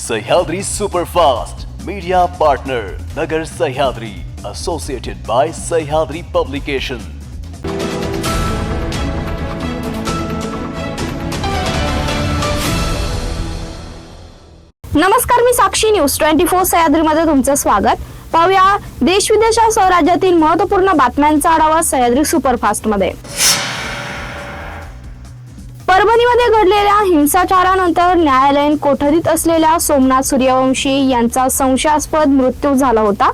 Sahyadri superfast media partner Nagar Sahyadri associated by Sahyadri publication नमस्कार मी Sakshi news. Twenty four सह्याद्रीमध्ये तुमचं स्वागत. पाहूया देश विदेशासह राज्यातील महत्त्वपूर्ण बातम्यांचा आढावा सह्याद्री सुपरफास्टमध्ये परभणीमध्ये घडलेल्या हिंसाचारानंतर न्यायालयीन कोठडीत असलेल्या सोमनाथ सूर्यवंशी यांचा संशयास्पद मृत्यू झाला होता.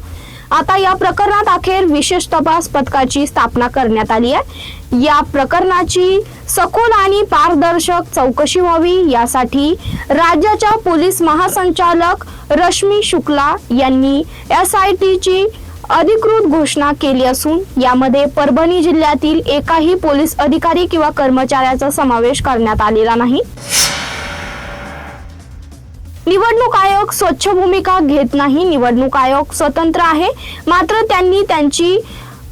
आता या प्रकरणात अखेर विशेष तपास पथकाची स्थापना करण्यात आली आहे. या प्रकरणाची सखोल आणि पारदर्शक चौकशी व्हावी यासाठी राज्याच्या पोलीस महासंचालक रश्मी शुक्ला यांनी एस आय टीची अधिकृत घोषणा केली असून यामध्ये परभणी जिल्ह्यातील एकाही पोलीस अधिकारी किंवा कर्मचाऱ्याचा समावेश करण्यात आलेला नाही. निवडणूक आयोग स्वच्छ भूमिका घेत नाही. निवडणूक आयोग स्वतंत्र आहे. मात्र त्यांनी त्यांची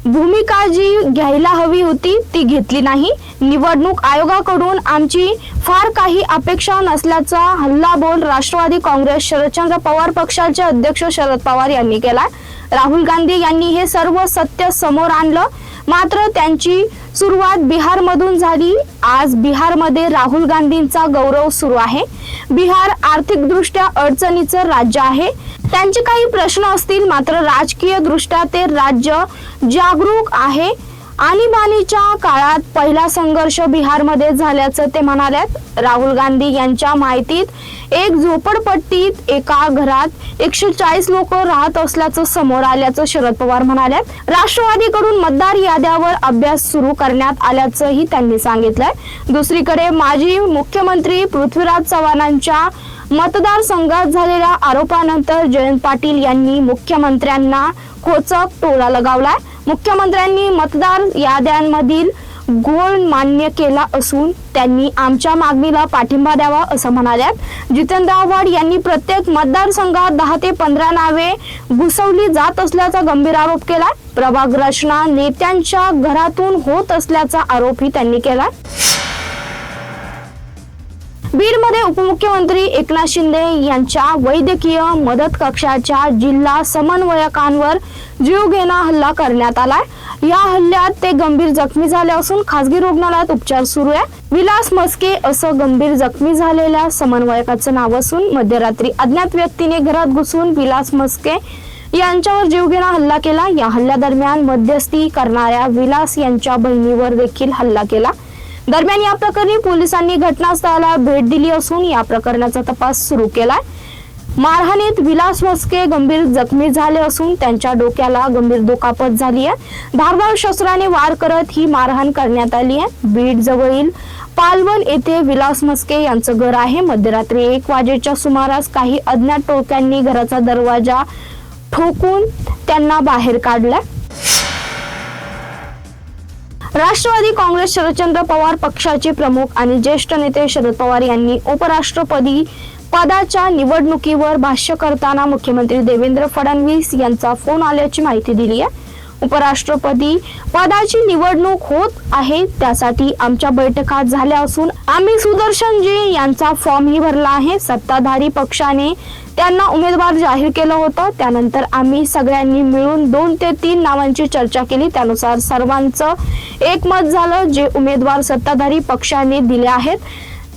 भूमिका जी घ्यायला हवी होती ती घेतली नाही. निवडणूक आयोगाकडून आमची फार काही अपेक्षा नसल्याचा हल्लाबोल राष्ट्रवादी काँग्रेस शरदचंद्र पवार पक्षाचे अध्यक्ष शरद पवार यांनी केला. राहुल गांधी यांनी हे सर्व सत्य समोर आणलं. मात्र त्यांची सुरुवात बिहारमधून झाली. आज बिहारमध्ये राहुल गांधींचा गौरव सुरू आहे. बिहार आर्थिकदृष्ट्या अडचणीचं राज्य आहे. त्यांचे काही प्रश्न असतील मात्र राजकीय दृष्ट्या ते राज्य जागरूक आहे. आणीबाणीच्या काळात पहिला संघर्ष बिहारमध्ये झाल्याचं ते म्हणाल्यात. राहुल गांधी यांच्या माहितीत एक झोपडपट्टीत एका घरात एकशे चाळीस लोक राहत असल्याचं समोर आल्याचं शरद पवार म्हणाल्यात. राष्ट्रवादीकडून मतदार याद्यावर अभ्यास सुरू करण्यात आल्याचंही त्यांनी सांगितलंय. दुसरीकडे माजी मुख्यमंत्री पृथ्वीराज चव्हाणांच्या मतदारसंघात झालेल्या आरोपानंतर जयंत पाटील यांनी मुख्यमंत्र्यांना खोचक टोला लगावलाय. मुख्यमंत्र्यांनी मतदार याद्यांमधील घोळ मान्य केला असून त्यांनी आमच्या मागणीला पाठिंबा द्यावा असं म्हणाल्यात. जितेंद्र आव्हाड यांनी प्रत्येक मतदारसंघात दहा ते पंधरा नावे घुसवली जात असल्याचा गंभीर आरोप केला प्रभाग रचना नेत्यांच्या घरातून होत असल्याचा आरोपही त्यांनी केला बीडमध्ये उपमुख्यमंत्री एकनाथ शिंदे यांच्या वैद्यकीय मदत कक्षाच्या जिल्हा समन्वयकांवर जीवघेणा हल्ला करण्यात आलाय. या हल्ल्यात ते गंभीर जखमी झाले असून खासगी रुग्णालयात उपचार सुरू आहे. विलास मस्के असं गंभीर जखमी झालेल्या समन्वयकाचं नाव असून मध्यरात्री अज्ञात व्यक्तीने घरात घुसून विलास मस्के यांच्यावर जीवघेणा हल्ला केला. या हल्ल्यादरम्यान मध्यस्थी करणाऱ्या विलास यांच्या बहिणीवर देखील हल्ला केला. दरम्यान या प्रकरणी पोलिसांनी घटनास्थळाला भेट दिली असून या प्रकरणाचा तपास सुरू केलाय. मारहाणीत विलास वस्के गंभीर जखमी झाले असून त्यांच्या डोक्याला गंभीर दुखापत झाली आहे. धारदार शस्त्राने वार करत ही मारहाण करण्यात आली आहे. बीड जवळील पालवण येथे विलास मस्के यांचं घर आहे. मध्यरात्री एक वाजेच्या सुमारास काही अज्ञात टोक्यांनी घराचा दरवाजा ठोकून त्यांना बाहेर काढला राष्ट्रवादी काँग्रेस शरदचंद्र पवार पक्षाचे प्रमुख आणि ज्येष्ठ नेते शरद पवार यांनी उपराष्ट्रपदी पदाच्या निवडणुकीवर भाष्य करताना मुख्यमंत्री देवेंद्र फडणवीस यांचा फोन आल्याची माहिती दिली आहे. उपराष्ट्रपती पदाची निवडणूक होत आहे त्यासाठी आमच्या बैठका झाल्या असून आम्ही सुदर्शनजी यांचा फॉर्मही भरला आहे. सत्ताधारी पक्षाने त्यांना उमेदवार जाहीर केलं होतं. त्यानंतर आम्ही सगळ्यांनी मिळून दोन ते तीन नावांची चर्चा केली. त्यानुसार सर्वांचं एकमत झालं. जे उमेदवार सत्ताधारी पक्षाने दिले आहेत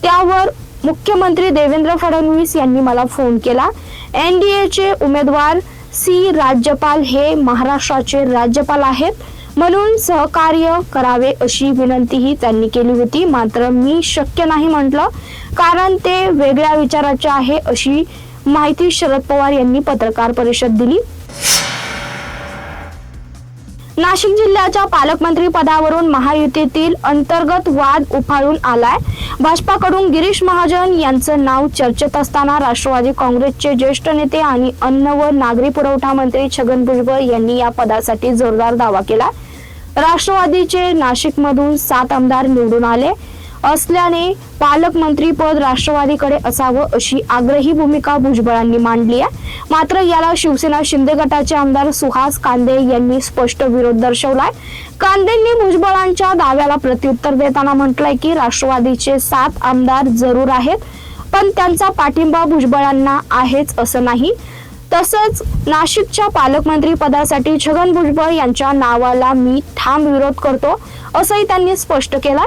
त्यावर मुख्यमंत्री देवेंद्र फडणवीस यांनी मला फोन केला. एनडीएचे उमेदवार सी राज्यपाल हे महाराष्ट्राचे राज्यपाल आहेत. म्हणून सहकार्य करावे अशी विनंतीही त्यांनी केली होती. मात्र मी शक्य नाही म्हटलं कारण ते वेगळ्या विचाराचे आहे अशी माहिती शरद पवार यांनी पत्रकार परिषद दिली. नाशिक जिल्ह्याच्या पालकमंत्री पदावरून महायुतीतील अंतर्गत वाद उफाळून आलाय. भाजपाकडून गिरीश महाजन यांचं नाव चर्चेत असताना राष्ट्रवादी काँग्रेसचे ज्येष्ठ नेते आणि अन्न व नागरी पुरवठा मंत्री छगन भुजबळ यांनी या पदासाठी जोरदार दावा केला. राष्ट्रवादीचे नाशिकमधून सात आमदार निवडून आले. असल्याने पालकमंत्री पद राष्ट्रवादीकडे असावं अशी आग्रही भूमिका भुजबळांनी मांडली आहे. मात्र याला शिवसेना शिंदे गटाचे आमदार सुहास कांदे यांनी स्पष्ट विरोध दर्शवलाय. कांदेंनी भुजबळांच्या दाव्याला प्रत्युत्तर देताना म्हटलंय की राष्ट्रवादीचे सात आमदार जरूर आहेत पण त्यांचा पाठिंबा भुजबळांना आहेच असं नाही. तसंच नाशिकच्या पालकमंत्री पदासाठी छगन भुजबळ यांच्या नावाला मी ठाम विरोध करतो असंही त्यांनी स्पष्ट केलं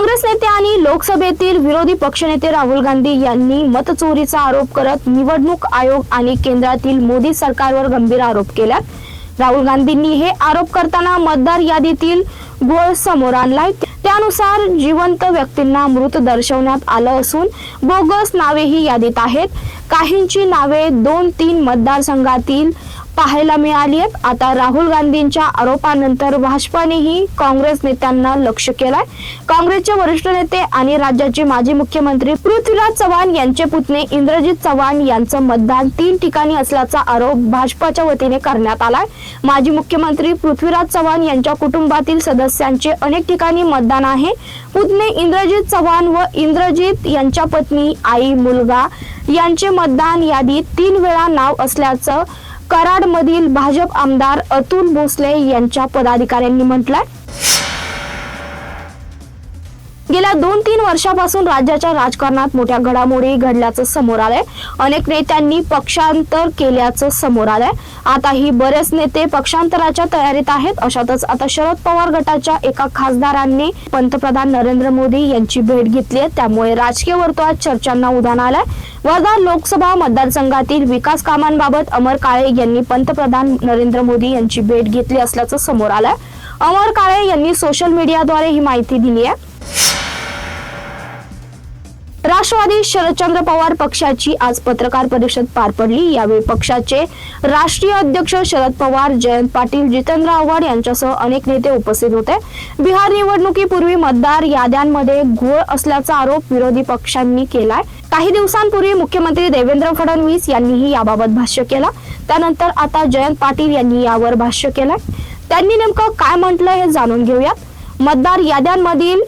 काँग्रेस नेते आणि लोकसभेतील विरोधी पक्षनेते राहुल गांधी यांनी मतचोरीचा आरोप करत निवडणूक आयोग आणि केंद्रातील मोदी सरकारवर गंभीर आरोप केल्यात. राहुल गांधींनी हे आरोप करताना मतदार यादीतील गोळ समोर आणलाय. त्यानुसार जिवंत व्यक्तींना मृत दर्शवण्यात आलं असून बोगस नावेही यादीत आहेत. काहींची नावे दोन तीन मतदारसंघातील पाहायला मिळाली आहेत. आता राहुल गांधींच्या आरोपानंतर भाजपानेही काँग्रेस नेत्यांना लक्ष केलंय. काँग्रेसचे वरिष्ठ नेते आणि राज्याचे माजी मुख्यमंत्री पृथ्वीराज चव्हाण यांचे पुतणे इंद्रजित चव्हाण यांचं मतदान तीन ठिकाणी असल्याचा आरोप भाजपाच्या वतीने करण्यात आलाय. माजी मुख्यमंत्री पृथ्वीराज चव्हाण यांच्या कुटुंबातील सदस्यांचे अनेक ठिकाणी मतदान आहे. पुतणे इंद्रजित चव्हाण व इंद्रजित यांच्या पत्नी आई मुलगा यांचे मतदान यादीत तीन वेळा नाव असल्याचं कराडमधील भाजप आमदार अतुल भोसले यांच्या पदाधिकाऱ्यांनी म्हटलंय. गेल्या दोन तीन वर्षापासून राज्याच्या राजकारणात मोठ्या घडामोडी घडल्याचं समोर आलंय. अनेक नेत्यांनी पक्षांतर केल्याचं समोर आलंय. आता ही बरेच नेते पक्षांतराच्या तयारीत आहेत. अशातच आता शरद पवार गटाच्या एका खासदारांनी पंतप्रधान नरेंद्र मोदी यांची भेट घेतली आहे. त्यामुळे राजकीय वर्तुळात चर्चांना उधाण आलंय. वर्धा लोकसभा मतदारसंघातील विकास कामांबाबत अमर काळे यांनी पंतप्रधान नरेंद्र मोदी यांची भेट घेतली असल्याचं समोर आलंय. अमर काळे यांनी सोशल मीडियाद्वारे ही माहिती दिली आहे. राष्ट्रवादी शरदचंद्र पवार पक्षाची आज पत्रकार परिषद पार पडली. यावेळी पक्षाचे राष्ट्रीय अध्यक्ष शरद पवार जयंत पाटील जितेंद्र आव्हाड यांच्यासह अनेक नेते उपस्थित होते. बिहार निवडणुकीपूर्वी मतदार याद्यांमध्ये घोळ असल्याचा आरोप विरोधी पक्षांनी केलाय. काही दिवसांपूर्वी मुख्यमंत्री देवेंद्र फडणवीस यांनीही याबाबत भाष्य केलं. त्यानंतर आता जयंत पाटील यांनी यावर भाष्य केलंय. त्यांनी नेमकं काय म्हटलं हे जाणून घेऊयात. मतदार याद्यांमधील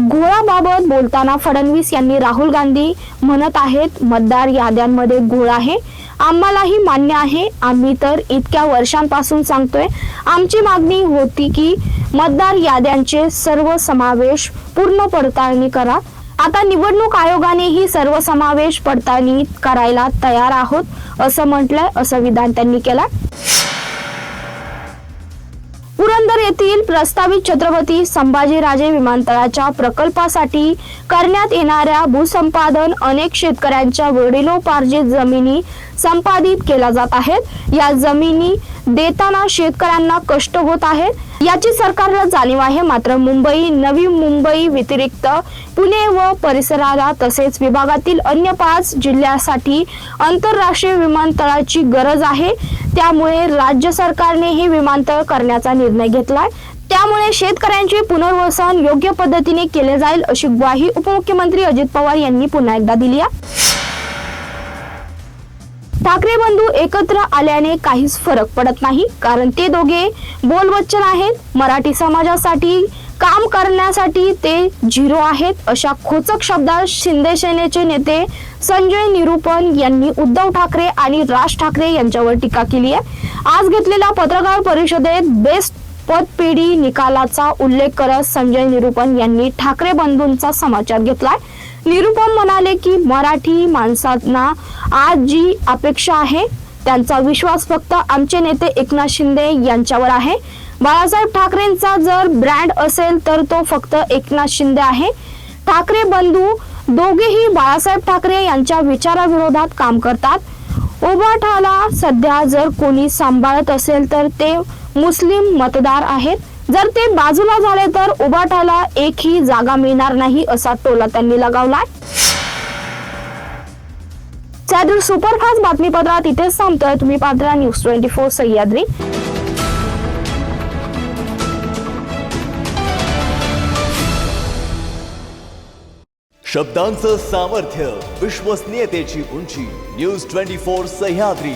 घोळाबाबत बोलताना फडणवीस यांनी राहुल गांधी म्हणत आहेत मतदार याद्यांमध्ये घोळ आहे. आम्हालाही मान्य आहे आम्ही तर इतक्या वर्षांपासून सांगतोय आमची मागणी होती की मतदार याद्यांचे सर्व समावेश पूर्ण पडताळणी करा. आता निवडणूक आयोगानेही सर्व समावेश पडताळणी करायला तयार आहोत असं म्हटलंय असं विधान त्यांनी केलं पुरंदर येथील प्रस्तावित छत्रपती संभाजीराजे विमानतळाच्या प्रकल्पासाठी करण्यात येणाऱ्या भूसंपादन अनेक शेतकऱ्यांच्या वडिलोपार्जित जमिनी संपादित केल्या जात आहेत. या जमिनी देताना शेतकऱ्यांना कष्ट होत आहेत. याची सरकारला जाणीव आहे. मात्र मुंबई नवी मुंबई व्यतिरिक्त पुणे व परिसराला तसेच विभागातील अन्य पाच जिल्ह्यासाठी आंतरराष्ट्रीय विमानतळाची गरज आहे. त्यामुळे राज्य सरकारने हे विमानतळ करण्याचा निर्णय निर्णय घेतलाय. त्यामुळे शेतकऱ्यांचे पुनर्वसन योग्य पद्धतीने केले जाईल अशी ग्वाही उपमुख्यमंत्री अजित पवार यांनी पुन्हा एकदा दिली ठाकरे बंधू एकत्र आल्याने काहीच फरक पडत नाही कारण ते दोघे बोलवच्चन आहेत. मराठी समाजासाठी काम करण्यासाठी ते झिरो आहेत अशा खोचक शब्दात शिंदे सेनेचे नेते संजय निरुपन यांनी उद्धव ठाकरे आणि राज ठाकरे यांच्यावर टीका केली आहे. आज घेतलेल्या पत्रकार परिषदेत बेस्ट पदपेढी निकालाचा उल्लेख करत संजय निरुपन यांनी ठाकरे बंधूंचा समाचार घेतलाय. निरुपम म्हणाले की मराठी माणसांना आज जी अपेक्षा आहे त्यांचा विश्वास फक्त आमचे नेते एकनाथ शिंदे यांच्यावर आहे. बाळासाहेब ठाकरेंचा जर ब्रँड असेल तर तो फक्त एकनाथ शिंदे आहे. ठाकरे बंधू दोघेही बाळासाहेब ठाकरे यांच्या विचाराविरोधात काम करतात. उभाठाला सध्या जर कोणी सांभाळत असेल तर ते मुस्लिम मतदार आहेत. जर ते बाजूला झाले तर उबाटाला एकही जागा मिळणार नाही असा टोला त्यांनी लगावलाय. सुपरफास्ट बातमीपत्रात इथेच थांबतोय. तुम्ही पात्रा न्यूज ट्वेंटी फोर सह्याद्री. शब्दांचं सामर्थ्य विश्वसनीयतेची उंची न्यूज ट्वेंटी फोर सह्याद्री.